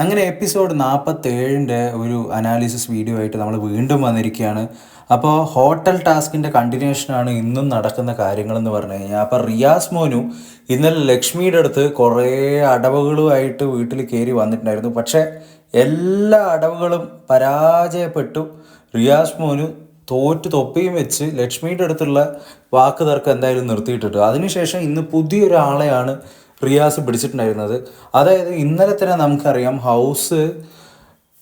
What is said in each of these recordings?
അങ്ങനെ എപ്പിസോഡ് നാൽപ്പത്തേഴിന്റെ ഒരു analysis video ആയിട്ട് നമ്മൾ വീണ്ടും വന്നിരിക്കുകയാണ്. അപ്പോൾ ഹോട്ടൽ ടാസ്കിന്റെ കണ്ടിന്യൂഷനാണ് ഇന്നും നടക്കുന്ന കാര്യങ്ങളെന്ന് പറഞ്ഞു കഴിഞ്ഞാൽ അപ്പോൾ റിയാസ് മോനു ഇന്നലെ ലക്ഷ്മിയുടെ അടുത്ത് കുറേ അടവുകളുമായിട്ട് വീട്ടിൽ കയറി വന്നിട്ടുണ്ടായിരുന്നു. പക്ഷേ എല്ലാ അടവുകളും പരാജയപ്പെട്ടു. റിയാസ് മോനു തോറ്റ് തൊപ്പിയും വെച്ച് ലക്ഷ്മിയുടെ അടുത്തുള്ള വാക്ക് തർക്കം എന്തായാലും നിർത്തിയിട്ടിട്ടു അതിനുശേഷം ഇന്ന് പുതിയൊരാളെയാണ് റിയാസ് പിടിച്ചിട്ടുണ്ടായിരുന്നത്. അതായത് ഇന്നലെ തന്നെ നമുക്കറിയാം ഹൗസ്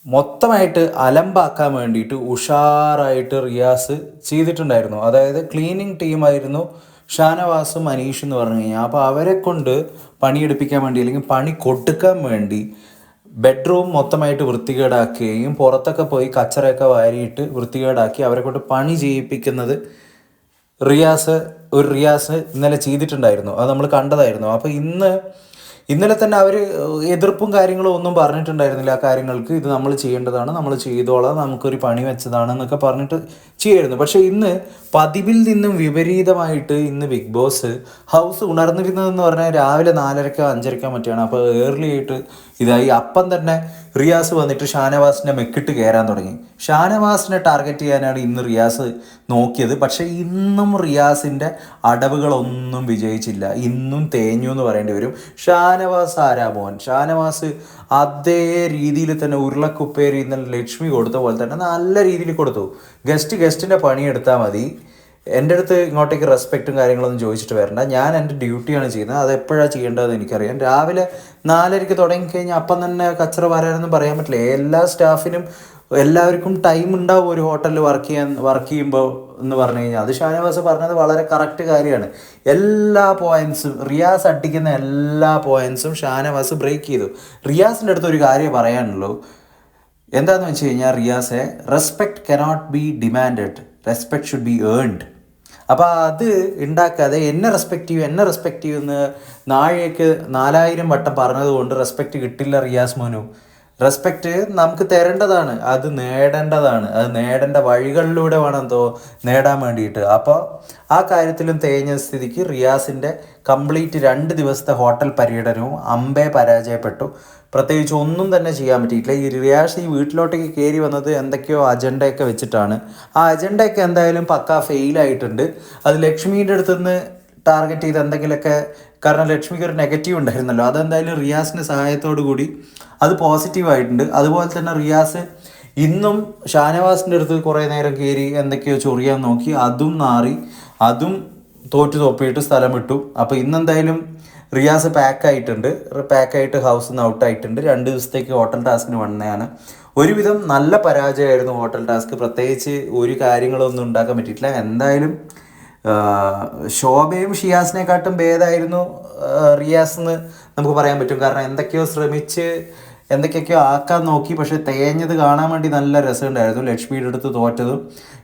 മൊത്തമായിട്ട് അലമ്പാക്കാൻ വേണ്ടിയിട്ട് ഉഷാറായിട്ട് റിയാസ് ചെയ്തിട്ടുണ്ടായിരുന്നു. അതായത് ക്ലീനിങ് ടീമായിരുന്നു ഷാനവാസും അനീഷ് എന്ന് പറഞ്ഞു കഴിഞ്ഞാൽ. അപ്പോൾ അവരെ കൊണ്ട് പണിയെടുപ്പിക്കാൻ വേണ്ടി അല്ലെങ്കിൽ പണി കൊടുക്കാൻ വേണ്ടി ബെഡ്റൂം മൊത്തമായിട്ട് വൃത്തികേടാക്കുകയും പുറത്തൊക്കെ പോയി കച്ചറയൊക്കെ വാരിയിട്ട് വൃത്തികേടാക്കി അവരെ കൊണ്ട് പണി ചെയ്യിപ്പിക്കുന്നത് റിയാസ് ഒരു റിയാസ് ഇന്നലെ ചെയ്തിട്ടുണ്ടായിരുന്നു. അത് നമ്മൾ കണ്ടതായിരുന്നു. അപ്പോൾ ഇന്ന് ഇന്നലെ തന്നെ അവർ എതിർപ്പും കാര്യങ്ങളും ഒന്നും പറഞ്ഞിട്ടുണ്ടായിരുന്നില്ല. ആ കാര്യങ്ങൾക്ക് ഇത് നമ്മൾ ചെയ്യേണ്ടതാണ് നമ്മൾ ചെയ്തോളാം നമുക്കൊരു പണി വെച്ചതാണ് എന്നൊക്കെ പറഞ്ഞിട്ട് ചെയ്യായിരുന്നു. പക്ഷേ ഇന്ന് പതിവിൽ നിന്നും വിപരീതമായിട്ട് ഇന്ന് ബിഗ് ബോസ് ഹൗസ് ഉണർന്നിരുന്നതെന്ന് പറഞ്ഞാൽ രാവിലെ നാലരക്കോ അഞ്ചരക്കോ മറ്റാണ് അപ്പോൾ ഏർലി ആയിട്ട് ഇതായി അപ്പം തന്നെ റിയാസ് വന്നിട്ട് ഷാനവാസിനെ മെക്കിട്ട് കയറാൻ തുടങ്ങി. ഷാനവാസിനെ ടാർഗറ്റ് ചെയ്യാനാണ് ഇന്ന് റിയാസ് നോക്കിയത്. പക്ഷേ ഇന്നും റിയാസിന്റെ അടവുകളൊന്നും വിജയിച്ചില്ല. ഇന്നും തേഞ്ഞു എന്ന് പറയേണ്ടി വരും. ഷാനവാസ് ആരാ മോൻ? ഷാനവാസ് അതേ രീതിയിൽ തന്നെ ഉരുളക്കുപ്പേരി ഇന്നലെ ലക്ഷ്മി കൊടുത്ത പോലെ തന്നെ നല്ല രീതിയിൽ കൊടുത്തു. ഗസ്റ്റ് ഗസ്റ്റിന്റെ പണിയെടുത്താൽ മതി. എന്റെ അടുത്ത് ഇങ്ങോട്ടേക്ക് റെസ്പെക്റ്റും കാര്യങ്ങളൊന്നും ചോദിച്ചിട്ട് വരണ്ട. ഞാൻ എന്റെ ഡ്യൂട്ടിയാണ് ചെയ്യുന്നത്. അത് എപ്പോഴാണ് ചെയ്യേണ്ടതെന്ന് എനിക്കറിയാം. രാവിലെ നാലരയ്ക്ക് തുടങ്ങി തുടങ്ങിക്കഴിഞ്ഞാൽ അപ്പം തന്നെ കച്ചറ വരാനൊന്നും പറയാൻ പറ്റില്ല. എല്ലാ സ്റ്റാഫിനും എല്ലാവർക്കും ടൈം ഉണ്ടാവും ഒരു ഹോട്ടലിൽ വർക്ക് ചെയ്യാൻ വർക്ക് ചെയ്യുമ്പോൾ എന്ന് പറഞ്ഞു കഴിഞ്ഞാൽ. അത് ഷാനവാസ് പറഞ്ഞത് വളരെ കറക്റ്റ് കാര്യമാണ്. എല്ലാ പോയിന്റ്സും റിയാസ് അടിക്കുന്ന എല്ലാ പോയിന്റ്സും ഷാനവാസ് ബ്രേക്ക് ചെയ്തു. റിയാസിന്റെ അടുത്ത് ഒരു കാര്യം പറയാനുള്ളൂ. എന്താണെന്ന് വെച്ച് കഴിഞ്ഞാൽ റിയാസെ respect cannot be demand respect should be earned അപ്പോൾ അത് ഉണ്ടാക്കാതെ എന്നെ റെസ്പെക്റ്റ് ചെയ്യൂ എന്നെ റെസ്പെക്റ്റ് ചെയ്യുമെന്ന് നാഴേക്ക് നാലായിരം വട്ടം പറഞ്ഞതുകൊണ്ട് റെസ്പെക്റ്റ് കിട്ടില്ല റിയാസ് മോനു. റെസ്പെക്റ്റ് നമുക്ക് തരേണ്ടതാണ്. അത് നേടേണ്ടതാണ്. അത് നേടേണ്ട വഴികളിലൂടെ വേണം എന്തോ നേടാൻ വേണ്ടിയിട്ട്. അപ്പോൾ ആ കാര്യത്തിലും തേഞ്ഞ സ്ഥിതിക്ക് റിയാസിന്റെ കംപ്ലീറ്റ് രണ്ട് ദിവസത്തെ ഹോട്ടൽ പര്യടനവും അമ്പേ പരാജയപ്പെട്ടു. പ്രത്യേകിച്ച് ഒന്നും തന്നെ ചെയ്യാൻ പറ്റിയിട്ടില്ല. ഈ റിയാസ് ഈ വീട്ടിലോട്ടേക്ക് കയറി വന്നത് എന്തൊക്കെയോ അജണ്ടയൊക്കെ വെച്ചിട്ടാണ്. ആ അജണ്ടയൊക്കെ എന്തായാലും പക്ക ഫെയിലായിട്ടുണ്ട് അത് ലക്ഷ്മിയുടെ അടുത്തുനിന്ന് ടാർഗറ്റ് ചെയ്ത് എന്തെങ്കിലുമൊക്കെ കാരണം ലക്ഷ്മിക്ക് ഒരു നെഗറ്റീവ് ഉണ്ടായിരുന്നല്ലോ. അതെന്തായാലും റിയാസിന്റെ സഹായത്തോടു കൂടി അത് പോസിറ്റീവ് ആയിട്ടുണ്ട്. അതുപോലെ തന്നെ റിയാസ് ഇന്നും ഷാനവാസിന്റെ അടുത്ത് കുറേ നേരം കയറി എന്തൊക്കെയോ ചൊറിയാൻ നോക്കി. അതും നാറി അതും തോറ്റു തോപ്പിയിട്ട് സ്ഥലം വിട്ടു അപ്പോൾ ഇന്നെന്തായാലും റിയാസ് പാക്ക് ആയിട്ടുണ്ട്. പാക്ക് ആയിട്ട് ഹൗസിൽ നിന്ന് ഔട്ട് ആയിട്ടുണ്ട്. രണ്ട് ദിവസത്തേക്ക് ഹോട്ടൽ ടാസ്കിന് വന്നതാണ്. ഒരുവിധം നല്ല പരാജയമായിരുന്നു ഹോട്ടൽ ടാസ്ക് പ്രത്യേകിച്ച് ഒരു കാര്യങ്ങളൊന്നും ഉണ്ടാക്കാൻ പറ്റിയിട്ടില്ല. എന്തായാലും ശോഭയും ഷിയാസിനെക്കാട്ടും ഭേദമായിരുന്നു റിയാസ് എന്ന് നമുക്ക് പറയാൻ പറ്റും. കാരണം എന്തൊക്കെയോ ശ്രമിച്ച് എന്തൊക്കെയൊക്കെയോ ആക്കാൻ നോക്കി പക്ഷെ തേഞ്ഞത് കാണാൻ വേണ്ടി നല്ല രസമുണ്ടായിരുന്നു. ലക്ഷ്മിയുടെ അടുത്ത് തോറ്റതും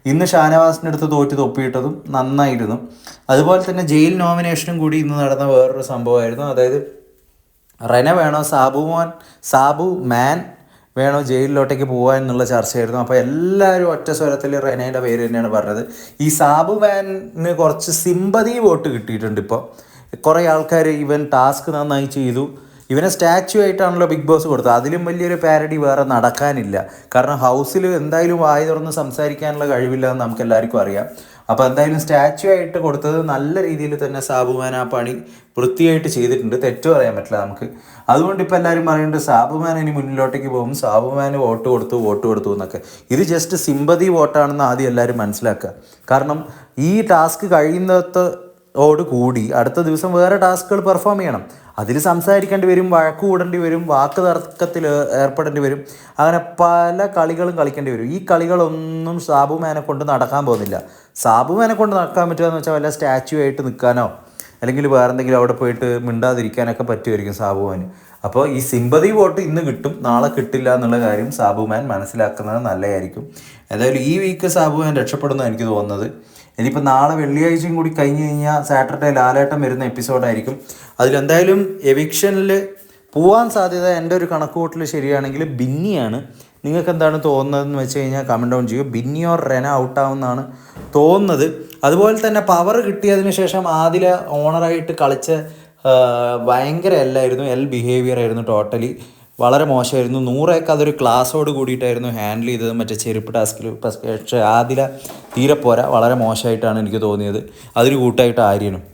ഇന്ന് ഷാനവാസിന്റെ അടുത്ത് തോറ്റ് തൊപ്പിയിട്ടതും നന്നായിരുന്നു. അതുപോലെ തന്നെ ജയിൽ നോമിനേഷനും കൂടി ഇന്ന് നടന്ന വേറൊരു സംഭവമായിരുന്നു. അതായത് റെന വേണോ സാബു മോൻ സാബു മാൻ വേണോ ജയിലിലോട്ടേക്ക് പോകുക എന്നുള്ള ചർച്ചയായിരുന്നു. അപ്പോൾ എല്ലാവരും ഒറ്റ സ്വരത്തിൽ റെനയുടെ പേര് തന്നെയാണ് പറഞ്ഞത്. ഈ സാബു മാനിന് കുറച്ച് സിമ്പതി വോട്ട് കിട്ടിയിട്ടുണ്ട് ഇപ്പോൾ കുറേ ആൾക്കാർ ഇവൻ ടാസ്ക് നന്നായി ചെയ്തു. ഇവനെ സ്റ്റാച്ചു ആയിട്ടാണല്ലോ ബിഗ് ബോസ് കൊടുത്തത്. അതിലും വലിയൊരു പാരഡി വേറെ നടക്കാനില്ല. കാരണം ഹൗസിൽ എന്തായാലും വായി തുറന്ന് സംസാരിക്കാനുള്ള കഴിവില്ല എന്ന് നമുക്ക് എല്ലാവർക്കും അറിയാം. അപ്പോൾ എന്തായാലും സ്റ്റാച്ചു ആയിട്ട് കൊടുത്തത് നല്ല രീതിയിൽ തന്നെ സാബുമാൻ ആ പണി വൃത്തിയായിട്ട് ചെയ്തിട്ടുണ്ട്. തെറ്റു പറയാൻ പറ്റില്ല നമുക്ക്. അതുകൊണ്ട് ഇപ്പോൾ എല്ലാവരും പറയുന്നുണ്ട് സാബുമാൻ ഇനി മുന്നിലോട്ടേക്ക് പോകും. സാബുമാൻ വോട്ട് കൊടുത്തു വോട്ട് കൊടുത്തു എന്നൊക്കെ. ഇത് ജസ്റ്റ് സിമ്പതി വോട്ടാണെന്ന് ആദ്യം എല്ലാവരും മനസ്സിലാക്കുക. കാരണം ഈ ടാസ്ക് കഴിയുന്നത്ത് ഓട് കൂടി അടുത്ത ദിവസം വേറെ ടാസ്കുകൾ പെർഫോം ചെയ്യണം. അതിൽ സംസാരിക്കേണ്ടി വരും വഴക്ക് കൂടേണ്ടി വരും വാക്ക് തർക്കത്തിൽ ഏർപ്പെടേണ്ടി വരും. അങ്ങനെ പല കളികളും കളിക്കേണ്ടി വരും. ഈ കളികളൊന്നും സാബുമാനെ കൊണ്ട് നടക്കാൻ പോകുന്നില്ല. സാബുമാനെ കൊണ്ട് നടക്കാൻ പറ്റുക എന്ന് വെച്ചാൽ വല്ല സ്റ്റാച്ചു ആയിട്ട് നിൽക്കാനോ അല്ലെങ്കിൽ വേറെ എന്തെങ്കിലും അവിടെ പോയിട്ട് മിണ്ടാതിരിക്കാനൊക്കെ പറ്റുമായിരിക്കും സാബുവാന് അപ്പോൾ ഈ സിമ്പതി വോട്ട് ഇന്ന് കിട്ടും നാളെ കിട്ടില്ല എന്നുള്ള കാര്യം സാബുമാൻ മനസ്സിലാക്കുന്നത് നല്ലതായിരിക്കും. എന്തായാലും ഈ വീക്ക് സാബുമാൻ രക്ഷപ്പെടുന്നു എനിക്ക് തോന്നുന്നത്. ഇനിയിപ്പോൾ നാളെ വെള്ളിയാഴ്ചയും കൂടി കഴിഞ്ഞ് കഴിഞ്ഞാൽ സാറ്റർഡേ ലാലേട്ടം വരുന്ന എപ്പിസോഡായിരിക്കും അതിലെന്തായാലും എവിക്ഷനിൽ പോവാൻ സാധ്യത എന്റെ ഒരു കണക്കുകൂട്ടൽ ശരിയാണെങ്കിൽ ബിന്നിയാണ്. നിങ്ങൾക്ക് എന്താണ് തോന്നുന്നതെന്ന് വെച്ച് കഴിഞ്ഞാൽ കമന്റ് ഡൗൺ ചെയ്യുക. ബിന്നിയോർ റെന ഔട്ടാവുമെന്നാണ് തോന്നുന്നത്. അതുപോലെ തന്നെ പവർ കിട്ടിയതിന് ശേഷം ആദില ഓണറായിട്ട് കളിച്ച ഭയങ്കര എല്ലായിരുന്നു എൽ ബിഹേവിയർ ആയിരുന്നു ടോട്ടലി വളരെ മോശമായിരുന്നു. നൂറേക്ക് അതൊരു ക്ലാസ്സോട് കൂടിയിട്ടായിരുന്നു ഹാൻഡിൽ ചെയ്തത്. മറ്റേ ചെരുപ്പ് ടാസ്കിൽ പക്ഷേ ആദില തീരെ പോരാ. വളരെ മോശമായിട്ടാണ് എനിക്ക് തോന്നിയത്. അതൊരു കൂട്ടായിട്ട് ആര്യനും.